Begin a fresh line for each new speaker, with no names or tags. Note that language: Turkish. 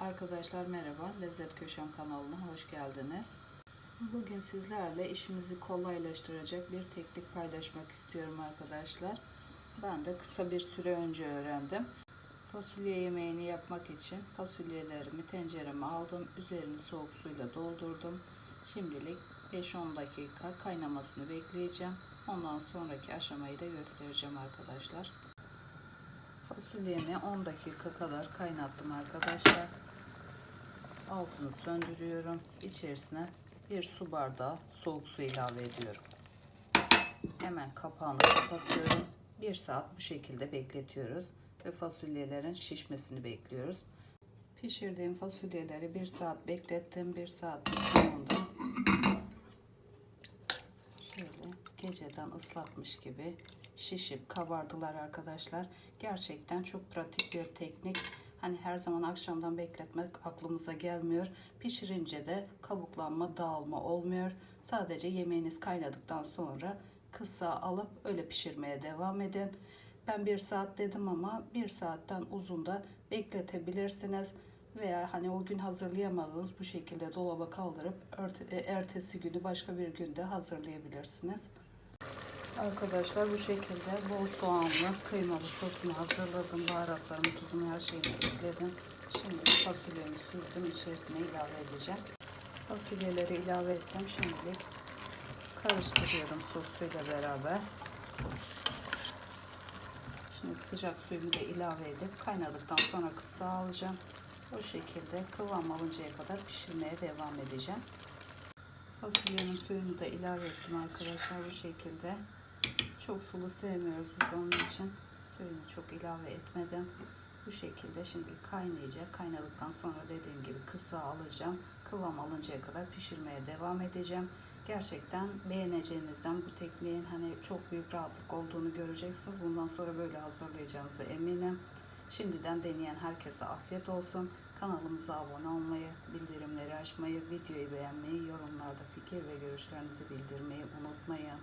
Arkadaşlar merhaba, Lezzet Köşem kanalına hoş geldiniz. Bugün sizlerle işimizi kolaylaştıracak bir teknik paylaşmak istiyorum arkadaşlar. Ben de kısa bir süre önce öğrendim. Fasulye yemeğini yapmak için fasulyelerimi tencereme aldım. Üzerini soğuk suyla doldurdum. Şimdilik 5-10 dakika kaynamasını bekleyeceğim. Ondan sonraki aşamayı da göstereceğim arkadaşlar. Fasulyemi 10 dakika kadar kaynattım arkadaşlar. Altını söndürüyorum. İçerisine bir su bardağı soğuk su ilave ediyorum. Hemen kapağını kapatıyorum. Bir saat bu şekilde bekletiyoruz ve fasulyelerin şişmesini bekliyoruz. Pişirdiğim fasulyeleri bir saat beklettim. Bir saatin sonunda şöyle geceden ıslatmış gibi şişip kabardılar arkadaşlar. Gerçekten çok pratik bir teknik. Hani her zaman akşamdan bekletmek aklımıza gelmiyor. Pişirince de kabuklanma, dağılma olmuyor. Sadece yemeğiniz kaynadıktan sonra kısa alıp öyle pişirmeye devam edin. Ben bir saat dedim ama bir saatten uzun da bekletebilirsiniz. Veya hani o gün hazırlayamadınız bu şekilde dolaba kaldırıp e, ertesi günü başka bir günde hazırlayabilirsiniz. Arkadaşlar bu şekilde bol soğanlı kıymalı sosunu hazırladım. Baharatlarımı, tuzunu, her şeyini ekledim. Şimdi fasulyemi sürdüm. içerisine ilave edeceğim. Fasulyeleri ilave ettim. Şimdilik karıştırıyorum sosuyla beraber. Şimdi sıcak suyumu da ilave edip kaynadıktan sonra kısa alacağım. O şekilde kıvam alıncaya kadar pişirmeye devam edeceğim. Fasulyenin suyunu da ilave ettim arkadaşlar bu şekilde. Çok sulu sevmiyoruz biz onun için suyunu çok ilave etmedim. Bu şekilde şimdi kaynayacak. Kaynadıktan sonra dediğim gibi kısa alacağım. Kıvam alıncaya kadar pişirmeye devam edeceğim. Gerçekten beğeneceğinizden bu tekniğin hani çok büyük rahatlık olduğunu göreceksiniz. Bundan sonra böyle hazırlayacağınızı eminim. Şimdiden deneyen herkese afiyet olsun. Kanalımıza abone olmayı, bildirimleri açmayı, videoyu beğenmeyi, yorumlarda fikir ve görüşlerinizi bildirmeyi unutmayın.